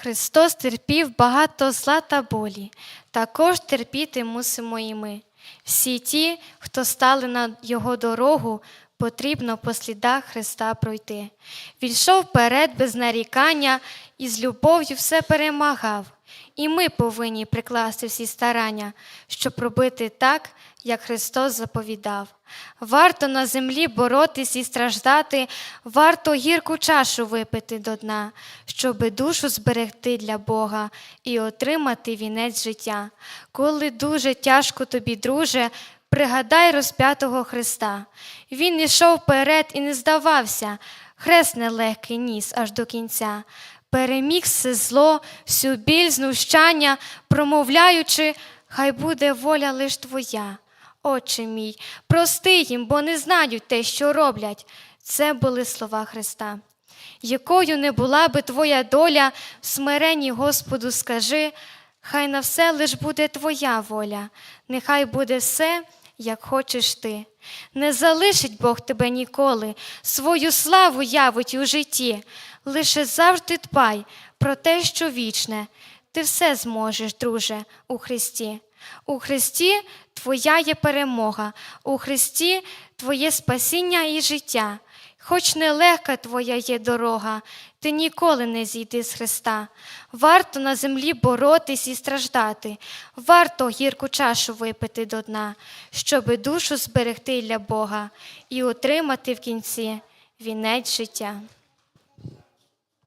Христос терпів багато зла та болі, також терпіти мусимо і ми. Всі ті, хто стали на Його дорогу, потрібно по слідах Христа пройти. Він йшов вперед без нарікання і з любов'ю все перемагав. І ми повинні прикласти всі старання, щоб робити так, як Христос заповідав. Варто на землі боротись і страждати, варто гірку чашу випити до дна, щоби душу зберегти для Бога і отримати вінець життя. Коли дуже тяжко тобі, друже, пригадай розп'ятого Христа. Він ішов вперед і не здавався, хрест нелегкий ніс аж до кінця. Переміг все зло, всю біль, знущання, промовляючи, хай буде воля лиш твоя. Отче мій, прости їм, бо не знають те, що роблять. Це були слова Христа. Якою не була би твоя доля, в смиренні Господу скажи, хай на все лиш буде твоя воля, нехай буде все, як хочеш ти. Не залишить Бог тебе ніколи, свою славу явить у житті. Лише завжди дбай про те, що вічне. Ти все зможеш, друже, у Христі. У Христі твоя є перемога, у Христі твоє спасіння і життя. Хоч нелегка твоя є дорога, ти ніколи не зійди з Христа. Варто на землі боротись і страждати, варто гірку чашу випити до дна, щоби душу зберегти для Бога і отримати в кінці вінець життя.